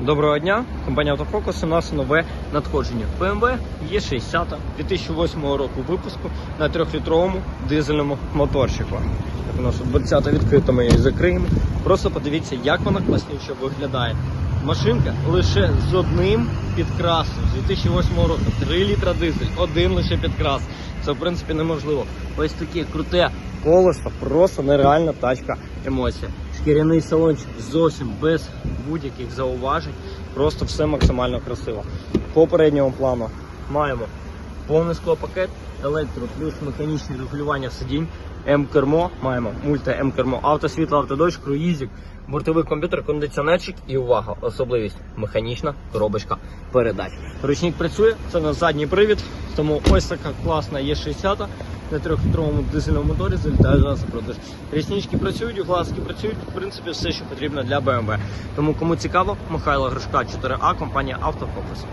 Доброго дня, компанія Автофокус. У нас нове надходження. BMW E60 2008 року випуску на 3-літровому дизельному моторчику. Так у нас тут дверцята відкрита, ми її закриємо. Просто подивіться, як вона класніше виглядає. Машинка лише з одним підкрасом з 2008 року. 3 літра дизель, один лише підкрас. Це в принципі неможливо. Ось таке круте колесо, просто нереальна тачка емоція. Шкіряний салончик зовсім без будь-яких зауважень. Просто все максимально красиво. По передньому плану маємо повний склопакет, електро плюс механічне регулювання сидінь, М-кермо, маємо мульти М-кермо, автосвітло, автодощ, круїзик, бортовий комп'ютер, кондиціонерчик і увага, особливість механічна коробочка передач. Ручник працює, це на задній привід, тому ось така класна Є60 на трьохлітровому дизельному моторі залітає до нас на продаж. Ріснички працюють, угласки працюють, в принципі, все, що потрібно для BMW. Тому кому цікаво, Михайло Гришка, 4А, компанія Автофокус.